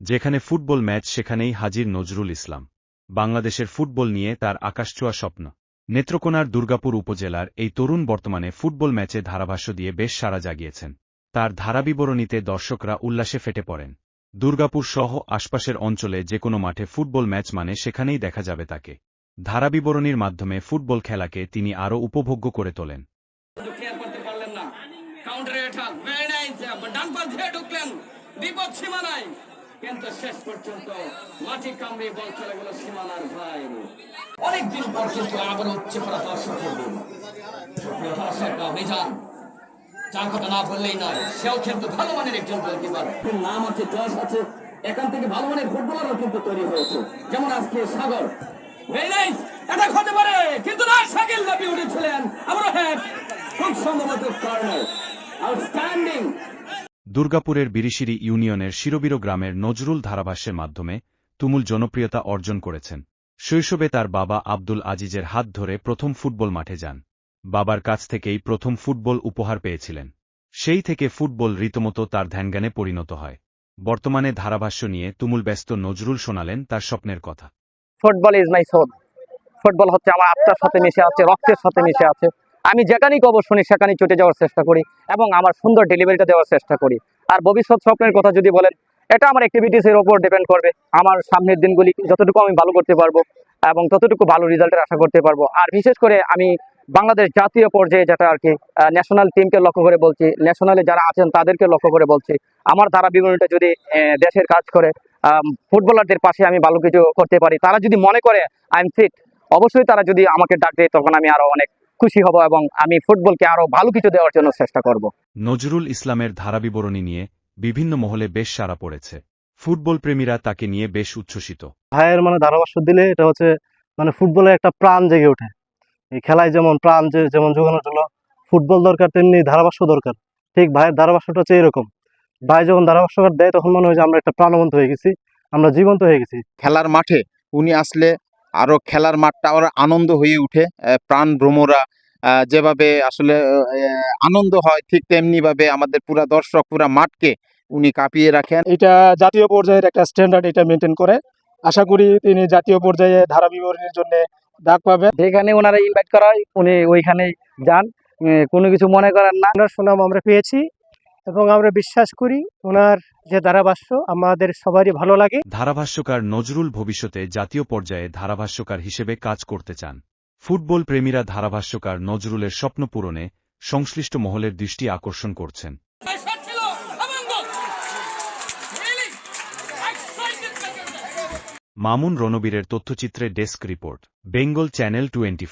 যেখানে football match, সেখানেই হাজির নজরুল ইসলাম। বাংলাদেশের ফুটবল নিয়ে তার আকাশছোঁয়া স্বপ্ন। নেত্রকোনার দুর্গাপুর উপজেলার এই তরুণ বর্তমানে ফুটবল ম্যাচে ধারাভাষ্য দিয়ে বেশ সাড়া জাগিয়েছেন। তার ধারাবিবরণীতে দর্শকরা উল্লাসে ফেটে পড়েন। দুর্গাপুর সহ আশপাশের অঞ্চলে যে কোনো মাঠে ফুটবল ম্যাচ মানে সেখানেই দেখা যাবে তাকে। ধারাবিবরণীর মাধ্যমে ফুটবল খেলাকে তিনি আরও উপভোগ্য করে তোলেন কিন্তু ক্লিয়ার করতে পারলেন না কাউন্টারে অ্যাটাক ভেরি নাইস ডান পাশ দিয়ে বিপদ সীমানায় কিন্তু শেষ পর্যন্ত মাটি কামড়ে বল চলে গেল সীমানার বাইরে। অনেকদিন পর কিন্তু আবার উচ্চে পড়া যার কথা না বললেই নয়, সেও কিন্তু ভালো মানের একজন গোলকিপার। নাম আছে যশ আছে, এখান থেকে ভালো মানের ফুটবলারও কিন্তু তৈরি হয়েছে। যেমন আজকে সাগর। এটা হতে পারে, কিন্তু না শাকিল লাপি উঠেছিলেন আমরা হ্যাঁ খুব সম্ভবত কর্নার। আউটস্ট্যান্ডিং দুর্গাপুরের বিরিশিরি ইউনিয়নের শিরবিরো গ্রামের নজরুল ধারাভাষ্যের মাধ্যমে তুমুল জনপ্রিয়তা অর্জন করেছেন। শৈশবে তার বাবা আব্দুল আজিজের হাত ধরে প্রথম ফুটবল মাঠে যান। বাবার কাছ থেকেই প্রথম ফুটবল উপহার পেয়েছিলেন। সেই থেকে ফুটবল রীতিমতো তার ধ্যানজ্ঞানে পরিণত হয়। বর্তমানে ধারাভাষ্য নিয়ে তুমুল ব্যস্ত নজরুল শোনালেন তার স্বপ্নের কথা। Football is my soul football হচ্ছে আমার আত্মার সাথে মিশে আছে, রক্তের সাথে মিশে আছে। আমি যেখানেই খবর শুনি, সেখানেই ছুটে যাওয়ার চেষ্টা করি এবং আমার সুন্দর ডেলিভারিটা দেওয়ার চেষ্টা করি। আর ভবিষ্যৎ স্বপ্নের কথা যদি বলেন, এটা আমার অ্যাক্টিভিটিসের ওপর ডিপেন্ড করবে। আমার সামনের দিনগুলি যতটুকু আমি ভালো করতে পারব এবং ততটুকু ভালো রেজাল্টের আশা করতে পারব। আর বিশেষ করে আমি বাংলাদেশ জাতীয় পর্যায়ে যেটা আর কি ন্যাশনাল টিমকে লক্ষ্য করে বলছি ন্যাশনালে যারা আছেন তাদেরকে লক্ষ্য করে বলছি। আমার ধারা বিবরণীটা যদি দেশের কাজ করে ফুটবলারদের পাশে আমি ভালো কিছু করতে পারি। তারা যদি মনে করে আই এম ফিট অবশ্যই তারা যদি আমাকে ডাক দেয়, তখন আমি আরও অনেক খুশি হব এবং আমি ফুটবলকে আরও ভালো কিছু দেওয়ার জন্য চেষ্টা করব। নজরুল ইসলামের ধারাবিবরণী নিয়ে বিভিন্ন মহলে বেশ সাড়া পড়েছে। ফুটবল প্রেমীরা তাকে নিয়ে বেশ উচ্ছ্বসিত। ভাইয়ের মানে ধারাভাষ্য দিলে এটা হচ্ছে মানে ফুটবলে একটা প্রাণ জেগে ওঠে। এই খেলায় যেমন প্রাণ যে যেমন যোগানোর জন্য ফুটবল দরকার তেমনি ধারাভাষ্য দরকার। ঠিক ভাইয়ের ধারাভাষ্যটা হচ্ছে এরকম। ভাই যখন ধারাভাষ্যকার দেয় তখন মনে হয় যে আমরা একটা প্রাণবন্ত হয়ে গেছি আমরা জীবন্ত হয়ে গেছি। খেলার মাঠে উনি আসলে আরও খেলার মাঠটা আরও আনন্দ হয়ে উঠে। প্রাণ ভ্রমরা যেভাবে আসলে আনন্দ হয় ঠিক তেমনি ভাবে আমাদের পুরা দর্শক পুরা মাঠকে উনি কাঁপিয়ে রাখেন। এটা জাতীয় পর্যায়ের একটা স্ট্যান্ডার্ড এটা মেনটেন করে। আশা করি তিনি জাতীয় পর্যায়ে ধারা বিবরণীর জন্য ডাক পাবেন। যেখানে ওনারা ইনভাইট করা হয় উনি ওইখানে যান। কোনো কিছু মনে করেন না। ওনার সুনাম আমরা পেয়েছি এবং আমরা বিশ্বাস করি ওনার যে ধারাভাষ্য আমাদের সবারই ভালো লাগে। ধারাভাষ্যকার নজরুল ভবিষ্যতে জাতীয় পর্যায়ে ধারাভাষ্যকার হিসেবে কাজ করতে চান। ফুটবল প্রেমীরা ধারাভাষ্যকার নজরুলের স্বপ্ন পূরণে সংশ্লিষ্ট মহলের দৃষ্টি আকর্ষণ করছেন। মামুন রণবীরের তথ্যচিত্রে desk report, Bengal channel twenty